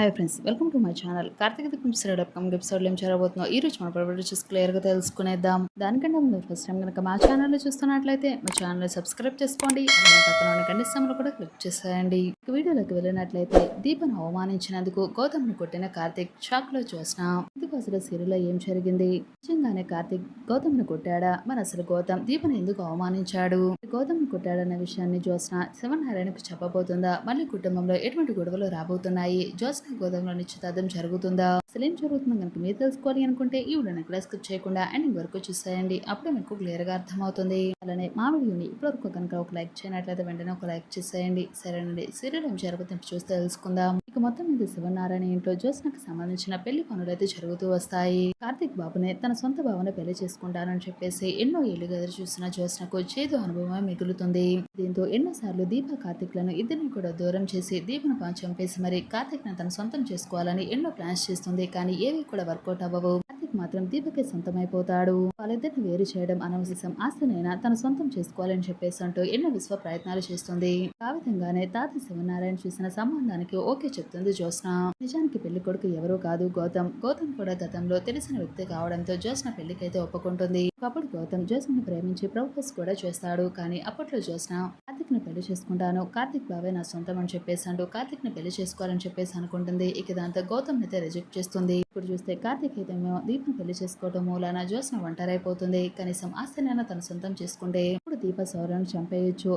Hi friends welcome to my channel Karthika Deepam శ్రీడప్ come ఎపిసోడ్లో ఏం జరగబోతుందో ఈ రోజు మన ప్రొడక్ట్ చూసి క్లియర్గా తెలుసుకునేద్దాం. దానికంటే ముందు ఫస్ట్ టైం కనుక మా ఛానల్లో చూస్తున్నట్లయితే మా ఛానల్ సబ్స్క్రైబ్ చేసుకోండి. అలాగే పక్కన కూడా క్లిక్ చేసేయండి. వీడియోలోకి వెళ్ళినట్లయితే దీపను అవమానించినందుకు గౌతమ్ని కొట్టిన కార్తీక్ షాక్లో చూసిన ఇందుకు అసలు సీరియల్లో ఏం జరిగింది? నిజంగానే కార్తీక్ గౌతమ్ని కొట్టాడా? మరి అసలు గౌతమ్ దీపను ఎందుకు అవమానించాడు? గౌతమ్ని కొట్టాడన్న విషయాన్ని జ్యోత్స్న శివనారాయణకు చెప్పబోతుందా? మళ్ళీ కుటుంబంలో ఎటువంటి గొడవలు రాబోతున్నాయి? జ్యోత్స్న గోదాంలో నిశ్చితార్థం జరుగుతుందా? అసలు ఏం జరుగుతుందో కనుక మీరు తెలుసుకోవాలి అనుకుంటే ఈ వీడియో కూడా స్కిప్ చేయకుండా ఎండింగ్ వరకు చూసేయండి. అప్పుడే మీకు క్లియర్గా అర్థమవుతుంది. అలానే మా వీడియోని ఇప్పటివరకు కనుక ఒక లైక్ చేయనట్లయితే వెంటనే ఒక లైక్ చేసేయండి. సరేనండి. సీరియల్ ఏం జరుగుతుందో చూస్తే తెలుసుకుందాం. ఇక మొత్తం మీద శివనారాయణ ఇంట్లో జ్యోత్స్నకు సంబంధించిన పెళ్ళి పనులు అయితే జరుగుతూ వస్తాయి. కార్తీక్ బాబునే తన సొంత బాబునే పెళ్ళి చేసుకుంటానని చెప్పేసి ఎన్నో ఏళ్ళుగా ఎదురు చూసిన జ్యోత్స్నకు చేదు అనుభవమే మిగులుతుంది. దీంతో ఎన్నోసార్లు దీప కార్తీక్లను ఇద్దరిని కూడా దూరం చేసి దీపను పా చంపేసి మరి కార్తీక్ తన సొంతం చేసుకోవాలని ఎన్నో ప్లాన్స్ చేస్తుంది. కానీ ఏవి కూడా వర్కౌట్ అవ్వవు. కార్తీక్ మాత్రం దీపకే సొంతమైపోతాడు. వాళ్ళిద్దరిని వేరు చేయడం అనవసరం. ఆస్తినైనా తన సొంతం చేసుకోవాలని చెప్పేసి అంటూ ఎన్నో విశ్వ ప్రయత్నాలు చేస్తుంది. ఆ విధంగానే తాత శివనారాయణ చూసిన సంబంధానికి ఓకే చెప్తుంది జ్యోత్స్న. నిజానికి పెళ్ళి కొడుకు ఎవరూ కాదు గౌతమ్. గౌతమ్ కూడా గతంలో తెలిసిన వ్యక్తి కావడంతో జ్యోత్స్న పెళ్ళికైతే ఒప్పుకుంటుంది. అప్పుడు గౌతమ్ జ్యోత్స్నను ప్రేమించి ప్రపోజ్ కూడా చేస్తాడు. కానీ అప్పట్లో జ్యోత్స్న కార్తిక్ని పెళ్ళి చేసుకుంటాను. కార్తిక్ బావే నా సొంతం అని చెప్పేసాడు కార్తిక్ని పెళ్ళి చేసుకోవాలని చెప్పేసి అనుకుంటుంది. ఇక దాంతో గౌతమ్ అయితే రిజెక్ట్ చేస్తుంది. ఇప్పుడు చూస్తే కార్తిక్ అయితే దీపం పెళ్ళి చేసుకోవడం మూలాన జ్యోత్స్న ఒంటరైపోతుంది. కనీసం ఆస్తినైనా తన సొంతం చేసుకుంటే ఇప్పుడు దీప సౌరను చంపేయొచ్చు.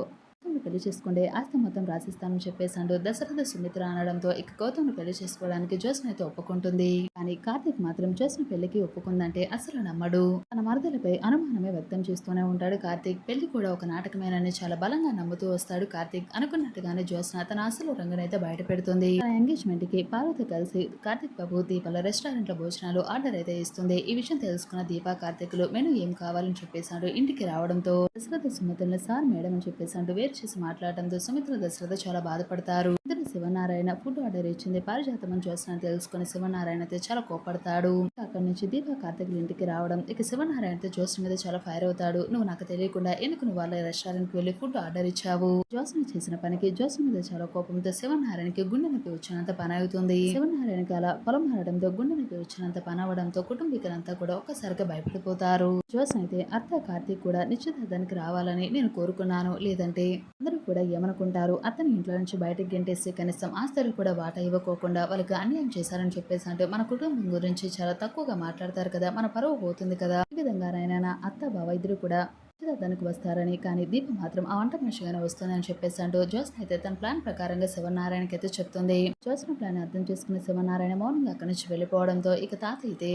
పెళ్ళి చేసుకుంటే ఆస్తి మొత్తం రాసిస్తానని చెప్పేశాడు దశరథ సుమిత్ర అనడంతో ఇక గౌతమ్ను పెళ్ళి చేసుకోవడానికి జ్యోత్స్న అయితే ఒప్పుకుంటుంది. కానీ కార్తిక్ మాత్రం జ్యోత్స్న పెళ్ళికి ఒప్పుకుందంటే అసలు నమ్మడు. తన మరదలపై అనుమానమే వ్యక్తం చేస్తూనే ఉంటాడు కార్తిక్. పెళ్ళి కూడా ఒక నాటకమేనని చాలా బలంగా నమ్ముతూ వస్తాడు కార్తిక్. అనుకున్నట్టుగానే జ్యోత్స్న తన అసలు రంగునైతే బయట పెడుతుంది. తన ఎంగేజ్మెంట్కి పార్వతి కలిసి కార్తిక్ బాబు దీపాల రెస్టారెంట్లో భోజనాలు ఆర్డర్ అయితే ఇస్తుంది. ఈ విషయం తెలుసుకున్న దీపా కార్తిక్లు మెను ఏం కావాలని చెప్పేశాడు ఇంటికి రావడంతో దశరథ సుమిత్రని సార్ మేడం అని చెప్పేసాడు వేరు చేసి మాట్లాడడంతో సుమిత్ర దశరథ చాలా బాధపడతారు. ఇద్దరు శివనారాయణ ఫుడ్ ఆర్డర్ ఇచ్చింది. పారిజాతం అని చూసిన తెలుసుకుని శివనారాయణ అయితే చాలా కోపడతాడు అక్కడి నుంచి దీప కార్తికుల ఇంటికి రావడం ఇక శివనారాయణతో జోస్న మీద చాలా ఫైర్ అవుతాడు. నువ్వు నాకు తెలియకుండా ఎందుకు నువ్వు వాళ్ళ రెస్టారెంట్కి వెళ్ళి ఫుడ్ ఆర్డర్ ఇచ్చావు? జోస్న చేసిన పనికి జోస్న మీద చాలా కోపంతో శివనారాయణకి గుండె నొప్పి వచ్చినంత పని అవుతుంది శివనారాయణకి అలా పొలం మారడంతో గుండె నొప్పి వచ్చినంత పని అవడంతో కుటుంబీకులంతా కూడా ఒక్కసారిగా భయపడిపోతారు. జోస్న అయితే అత్త కార్తీక్ కూడా నిశ్చితార్థానికి రావాలని నేను కోరుకున్నాను. లేదంటే అందరూ కూడా ఏమనుకుంటారు? అతని ఇంట్లో నుంచి బయటకు గెంటేసి కనీసం ఆస్తులు కూడా వాటా ఇవ్వకోకుండా వాళ్ళకి అన్యాయం చేశారని చెప్పేసి అంటే మన కుటుంబం గురించి చాలా తక్కువగా మాట్లాడతారు కదా మన పరువు పోతుంది కదా. ఈ విధంగా నాయన అత్త బావ ఇద్దరు కూడా నిశ్చితార్థానికి వస్తారని కానీ దీప మాత్రం ఆ వంట మనిషిగానే వస్తుందని చెప్పేసి అంటూ జ్యోత్స్న అయితే తన ప్లాన్ ప్రకారంగా శివనారాయణకి అయితే చెప్తుంది. జ్యోత్స్న ప్లాన్ అర్థం చేసుకున్న శివనారాయణ మౌనంగా అక్కడి నుంచి వెళ్ళిపోవడంతో ఇక తాత అయితే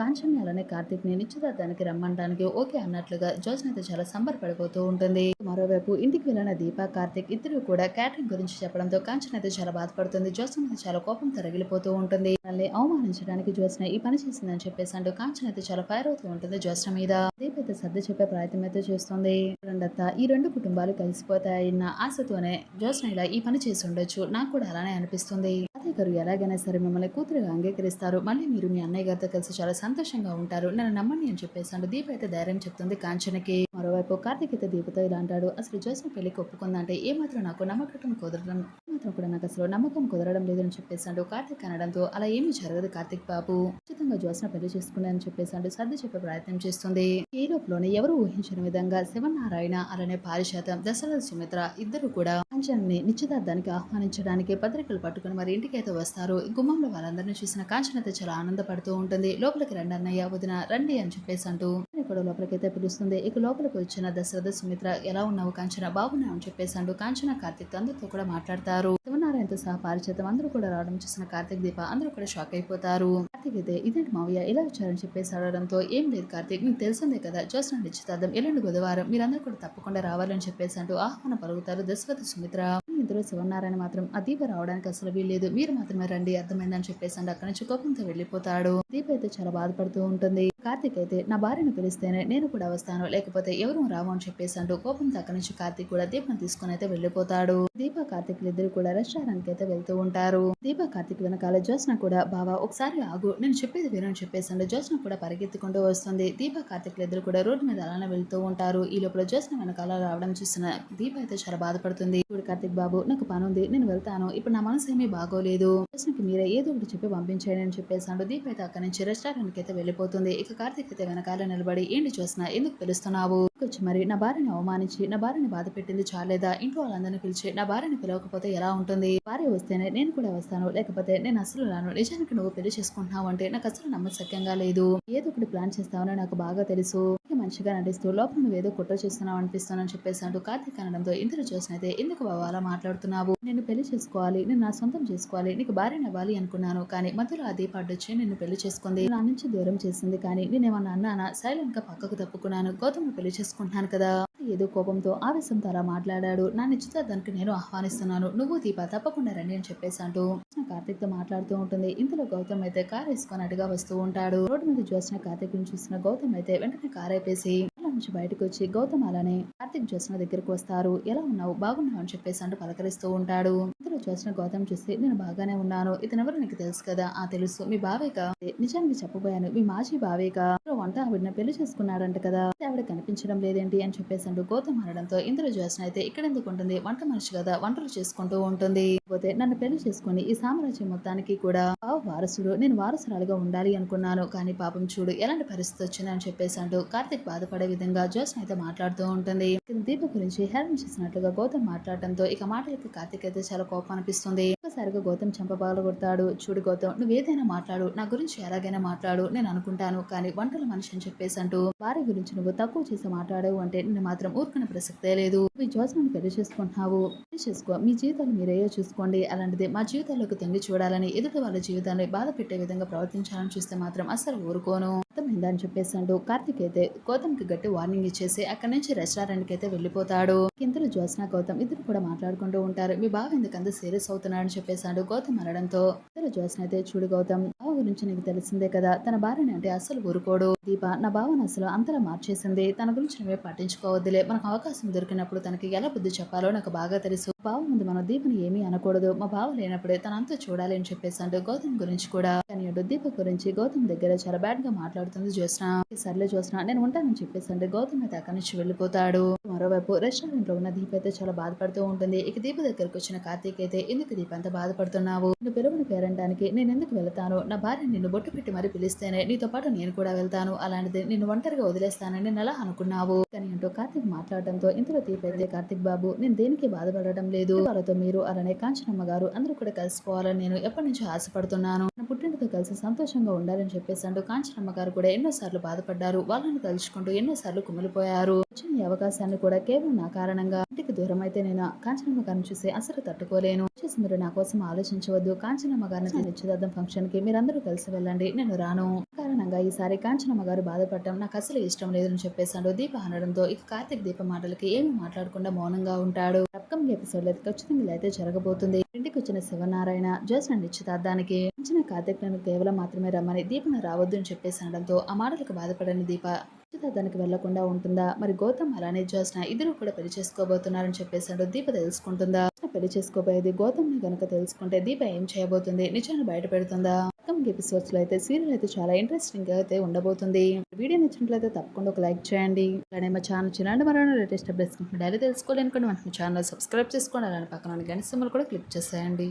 కాంచన్ అలానే కార్తిక్ని నిశ్చితార్థానికి రమ్మనడానికి ఓకే అన్నట్లుగా జ్యోత్స్న అయితే చాలా సంబరపడిపోతూ ఉంటుంది. మరోవైపు ఇంటికి వెళ్ళిన దీప కార్తిక్ ఇద్దరు కూడా క్యాటరింగ్ గురించి చెప్పడంతో కాంచన్ అయితే చాలా బాధపడుతుంది. జ్యోత్స్న అయితే చాలా కోపంతో రగిలిపోతూ ఉంటుంది. వాళ్ళని అవమానించడానికి జ్యోత్స్న ఈ పని చేసిందని చెప్పేసి అంటూ కాంచన్ అయితే చాలా ఫైర్ అవుతూ ఉంటుంది జ్యోత్స్న మీద. దీప అయితే సర్ది చెప్పే ప్రయత్నం అయితే చేస్తుంది. రెండత్త ఈ రెండు కుటుంబాలు కలిసిపోతాయన్న ఆశతోనే జ్యోత్స్న ఇలా ఈ పని చేసి ఉండొచ్చు. నాకు కూడా అలానే అనిపిస్తుంది. అన్నయ్య గారు ఎలాగైనా సరే మిమ్మల్ని కూతురుగా అంగీకరిస్తారు. మళ్ళీ మీరు మీ అన్నయ్య గారితో కలిసి చాలా సంతోషంగా ఉంటారు. నన్ను నమ్మండి అని చెప్పేసాడు దీప అయితే ధైర్యం చెప్తుంది. కాంచనకి మరోవైపు కార్తీక్ అయితే దీపతో ఇలా అంటాడు. అసలు జోసిన పెళ్ళికి ఒప్పుకుందంటే ఏమాత్రం నాకు నమ్మకటం కుదరడం మాత్రం కూడా నాకు అసలు నమ్మకం కుదరడం లేదని చెప్పేసాడు కార్తీక్ అనడంతో అలా ఏమీ జరగదు కార్తీక్ బాబు. ఖచ్చితంగా జోస్న పెళ్ళి చేసుకున్నాయని చెప్పేసాడు సర్ది చెప్పే ప్రయత్నం చేస్తుంది. ఈ లోపులోనే ఎవరు ఊహించిన విధంగా శివనారాయణ అలానే పారిశాతం దశరథ సుమిత్ర ఇద్దరు కూడా కాంచన్ని నిశ్చితార్థానికి ఆహ్వానించడానికి పత్రికలు పట్టుకుని మరి ఇంటికి అయితే వస్తారు గుమ్మంలో వాళ్ళందరినీ చూసిన కాంచన అయితే చాలా ఆనందపడుతూ ఉంటుంది. లోపలికి రండి అన్నయ్య వదిన రండి అని చెప్పేసి అంటూ కూడా లోపలికైతే పిలుస్తుంది. ఇక లోపలికి వచ్చిన దశరథ సుమిత్ర ఎలా ఉన్నావు కాంచన? బాగున్నావు? అని చెప్పేసాడు కాంచన కార్తిక్ అందరితో కూడా మాట్లాడతారు. శివనారాయణతో సహా పారిచేతం అందరూ కూడా రావడం చూసిన కార్తిక్ దీప అందరూ కూడా షాక్ అయిపోతారు. కార్తిక్ అయితే ఇదేంటి మావయ్య? ఇలా వచ్చారని చెప్పేసి అడగడంతో ఏం లేదు కార్తిక్ మీకు తెలిసిందే కదా జోస్న నిశ్చితార్థం ఎల్లుండి బుధవారం. మీరందరూ కూడా తప్పకుండా రావాలని చెప్పేసి అంటూ ఆహ్వానం పలుకుతారు దశరథ సుమిత్ర. ఇందులో శివనారాయణ మాత్రం ఆ దీప రావడానికి అసలు వీల్లేదు. మీరు మాత్రమే రండి అర్థమైందని చెప్పేసి అక్కడి నుంచి కోపంతో వెళ్ళిపోతాడు. దీప అయితే చాలా బాధపడుతూ ఉంటుంది. కార్తీక్ అయితే నా భార్యను పిలిస్తేనే నేను కూడా వస్తాను. లేకపోతే ఎవరు రావు అని చెప్పేసి అంటూ కోపం అక్కడి నుంచి కార్తీక్ కూడా దీపం తీసుకుని అయితే వెళ్ళిపోతాడు. దీప కార్తీక్ ఇద్దరు కూడా రెస్టారెంట్కి అయితే వెళ్తూ ఉంటారు. దీప కార్తీక్ వెనకాల జ్యోత్స్న కూడా బావా ఒకసారి ఆగు. నేను చెప్పేది వినని చెప్పేసి అంటూ జ్యోత్స్న కూడా పరిగెత్తుకుంటూ వస్తుంది. దీప కార్తీక్ ఇద్దరు కూడా రోడ్డు మీద అలానే వెళ్తూ ఉంటారు. ఈ లోపల జ్యోత్స్న వెనకాల రావడం చూసిన దీప అయితే చాలా బాధపడుతుంది. ఇప్పుడు కార్తీక్ బాబు నాకు పని ఉంది. నేను వెళ్తాను. ఇప్పుడు నా మనసు ఏమీ బాగోలేదు. జ్యోత్స్నకి మీరే ఏదో ఒకటి చెప్పి పంపించేయండి అని చెప్పేసి అంటూ దీప అయితే అక్కడి నుంచి రెస్టారెంట్కి అయితే వెళ్ళిపోతుంది. ఇక కార్తీక్ అయితే వెనకాల నిలబడి ఏంటి చూస్తున్నా ఎందుకు పిలుస్తున్నావు? వచ్చి మరి నా భార్యని అవమానించి నా భార్యని బాధ పెట్టింది చాలేదా? ఇంట్లో వాళ్ళందరినీ పిలిచి నా భార్యని పిలవకపోతే ఎలా ఉంటుంది? భార్య వస్తేనే నేను కూడా వస్తాను లేకపోతే నేను అసలు రాను. నిజానికి నువ్వు పెళ్ళి చేసుకుంటున్నావు అంటే నాకు అసలు నమ్మశక్యంగా లేదు. ఏదో ఒకటి ప్లాన్ చేస్తావని నాకు బాగా తెలుసు. మంచిగా నటిస్తూ లోపల నువ్వు ఏదో కుట్ర చేస్తున్నావు అనిపిస్తున్నాను చెప్పేసి అంటూ కార్తీక్ అనడంతో ఇంతలో చూసినైతే ఎందుకు బావ అలా మాట్లాడుతున్నావు? నేను పెళ్ళి చేసుకోవాలి నేను నా సొంతం చేసుకోవాలి నీకు భార్యను ఇవ్వాలి అనుకున్నాను కానీ మధ్యలో అదే దీప నిన్ను పెళ్ళి చేసుకుంది. నా నుంచి దూరం చేసింది కానీ నేనేమన్నా అన్నానా? సైలెంట్గా పక్కకు తప్పుకున్నాను. గౌతమ్ పెళ్ళి చేసుకుంటున్నాను కదా. ఏదో కోపంతో ఆవేశంతో అలా మాట్లాడాడు. నా నిశ్చితార్థానికి నేను ఆహ్వానిస్తున్నాను. నువ్వు దీప తప్పకుండా రండి అని చెప్పేసి అంటూ కార్తీక్తో మాట్లాడుతూ ఉంటుంది. ఇంతలో గౌతమ్ అయితే కార్ వేసుకున్నట్టుగా వస్తూ ఉంటాడు. రోడ్డు మీద చూసిన కార్తీక్ని చూసిన గౌతమ్ అయితే వెంటనే కార్ అయిపేసి నుంచి బయటకు వచ్చి గౌతమ్ అలానే కార్తీక్ జ్యోత్స్న దగ్గరకు వస్తారు. ఎలా ఉన్నావు? బాగున్నావు? అని చెప్పేసి అంటూ పలకరిస్తూ ఉంటాడు. ఇంతలో చూసిన గౌతమ్ చూసి నేను బాగానే ఉన్నాను. ఇతను ఎవరు నీకు తెలుసు కదా? ఆ తెలుసు. మీ బావేక నిజానికి చెప్పబోయాను. మీ మాజీ బావేక వంట ఆవిడని పెళ్ళి చేసుకున్నాడంట కదా. ఆవిడ కనిపించడం లేదేంటి అని చెప్పేసి గౌతమ్ అనడంతో ఇందులో జ్యోత్స్న అయితే ఇక్కడ ఎందుకు ఉంటుంది? వంట మనిషి కదా వంటలు చేసుకుంటూ ఉంటుంది. పోతే నన్ను పెళ్ళి చేసుకుని ఈ సామ్రాజ్యం మొత్తానికి కూడా వారసుడు నేను వారసురాలుగా ఉండాలి అనుకున్నాను. కానీ పాపం చూడు ఎలాంటి పరిస్థితి వచ్చింది అని చెప్పేసి కార్తిక్ బాధపడే విధంగా జ్యోత్స్న అయితే మాట్లాడుతూ ఉంటుంది. దీప గురించి హెల్ప్ చేసినట్లుగా గౌతమ్ మాట్లాడటంతో ఇక మాటలకి కార్తిక్ అయితే చాలా కోపం అనిపిస్తుంది. ఒక్కసారిగా గౌతమ్ చెంపబాలు కొడతాడు చూడు గౌతమ్ నువ్వు ఏదైనా మాట్లాడు. నా గురించి ఎలాగైనా మాట్లాడు. నేను అనుకుంటాను. కానీ వంటల మనిషి అని చెప్పేసి అంటూ వారి గురించి నువ్వు తక్కువ చేసి మాట్లాడావు అంటే నిన్ను మాత్రం ఊరుకునే ప్రసక్తే లేదు. మీ జ్యోత్స్నని పెళ్ళి చేసుకుంటున్నావు. పెళ్ళి చేసుకో. మీ జీవితాలు మీరేయో చూసుకోండి. అలాంటిది మా జీవితాల్లోకి తొంగి చూడాలని ఎదుటి వాళ్ళ జీవితాన్ని బాధ పెట్టే విధంగా ప్రవర్తించాలని చూస్తే మాత్రం అసలు ఊరుకోను. అర్థమైందని అని చెప్పేసి కార్తిక్ అయితే గౌతమ్కి గట్టి వార్నింగ్ ఇచ్చేసి అక్కడి నుంచి రెస్టారెంట్కి అయితే వెళ్ళిపోతాడు. ఇంతలో జ్యోత్స్న గౌతమ్ ఇద్దరు కూడా మాట్లాడుకుంటూ ఉంటారు. మీ బావ ఎందుకంత సీరియస్ అవుతున్నాడని చెప్పేసాడు గౌతమ్ అనడంతో ఇద్దరు జ్యోత్స్న అయితే చూడు గౌతమ్ బావ గురించి నీకు తెలిసిందే కదా. తన భార్యని అంటే అసలు ఊరుకోడు. దీప నా భావన అసలు అంతలా మార్చేసింది. తన గురించి నువ్వే పట్టించుకోవద్దులే. మనకు అవకాశం దొరికినప్పుడు తనకి ఎలా బుద్ధి చెప్పాలో నాకు బాగా తెలుసు. బావ ముందు మన దీపని ఏమీ అనకూడదు. మా బావ లేనప్పుడే తనంతా చూడాలి అని చెప్పేసాడు గౌతమ్ గురించి కూడా. కానీ దీప గురించి గౌతమ్ దగ్గర చాలా బ్యాడ్గా మాట్లాడుతుంది. జ్యోత్స్న సర్లే జ్యోత్స్న నేను ఉంటానని చెప్పేసి అంటే గౌతమ్ అయితే అక్కడి నుంచి వెళ్ళిపోతాడు. మరోవైపు రెస్టారెంట్లో ఉన్న దీప అయితే చాలా బాధపడుతూ ఉంటుంది. ఇక దీప దగ్గరకు వచ్చిన కార్తీక్ అయితే ఎందుకు దీప అంత బాధపడుతున్నావు? నువ్వు పిలువని పేరంటానికి నేను ఎందుకు వెళ్తాను? నా భార్య నిన్ను బొట్టు పెట్టి మరి పిలిస్తేనే నీతో పాటు నేను కూడా వెళ్తాను. అలాంటిది నిన్ను ఒంటరిగా వదిలేస్తానని నేను ఎలా అనుకున్నావు? కానీ అంటూ కార్తీక్ మాట్లాడటంతో ఇంతలో దీప అయితే కార్తీక్ బాబు నేను దేనికి బాధపడటం లేదు. వాళ్ళతో మీరు అలానే కాంచనమ్మ గారు అందరూ కూడా కలిసిపోవాలని నేను ఎప్పటి నుంచో ఆశపడుతున్నాను. అందరితో కలిసి సంతోషంగా ఉండాలని చెప్పేసి అంటూ కాంచనమ్మ గారు కూడా ఎన్నో సార్లు బాధపడ్డారు. వాళ్ళని తలుచుకుంటూ ఎన్నో సార్లు కుమిలిపోయారు. వచ్చిన అవకాశాన్ని కూడా కేవలం నా కారణంగా ఇంటికి దూరం అయితే నేను కాంచనమ్మ గారిని చూసి అసలు తట్టుకోలేను. వచ్చేసి మీరు నా కోసం ఆలోచించవద్దు. కాంచనమ్మ గారిని నిశ్చితార్థం ఫంక్షన్కి మీరందరూ కలిసి వెళ్ళండి. నేను రాను. కారణంగా ఈసారి కాంచనమ్మ గారు బాధపడటం నాకు అసలు ఇష్టం లేదని చెప్పేశాడు దీప అనడంతో. ఇక కార్తీక్ దీప మాటలకి ఏమీ మాట్లాడకుండా మౌనంగా ఉంటాడు. అప్కమింగ్ ఎపిసోడ్లో ఖచ్చితంగా ఇలా అయితే జరగబోతుంది. ఇంటికి వచ్చిన శివనారాయణ జోస్న నిశ్చితార్థానికి వచ్చిన కార్తీక్ నన్ను కేవలం మాత్రమే రమ్మని దీపను రావద్దు అని చెప్పేసి అనడంతో ఆ మాటలకు బాధపడని దీప దానికి వెళ్ళకుండా ఉంటుందా? మరి గౌతమ్ అలానే జోస్న ఇద్దరు కూడా పెళ్ళి చేసుకోబోతున్నారని చెప్పేశాడు దీప తెలుసుకుంటుందా? పెళ్ళి చేసుకోబోయేది గౌతమ్ని గనక తెలుసుకుంటే దీప ఏం చేయబోతుంది? నిజాన్ని బయట పెడుతుందా? అప్కమింగ్ ఎపిసోడ్స్లో అయితే సీరియల్ అయితే చాలా ఇంట్రెస్టింగ్గా అయితే ఉండబోతుంది. వీడియో నచ్చినట్లయితే తప్పకుండా ఒక లైక్ చేయండి. అలానే మా ఛానల్ చిన్న మరో లేటెస్ట్ అప్డేట్స్ డైలీ తెలుసుకోవాలనుకోండి మన ఛానల్ సబ్స్క్రైబ్ చేసుకోండి. అలానే పక్కన గంట సింబల్ కూడా క్లిక్ చేసేయండి.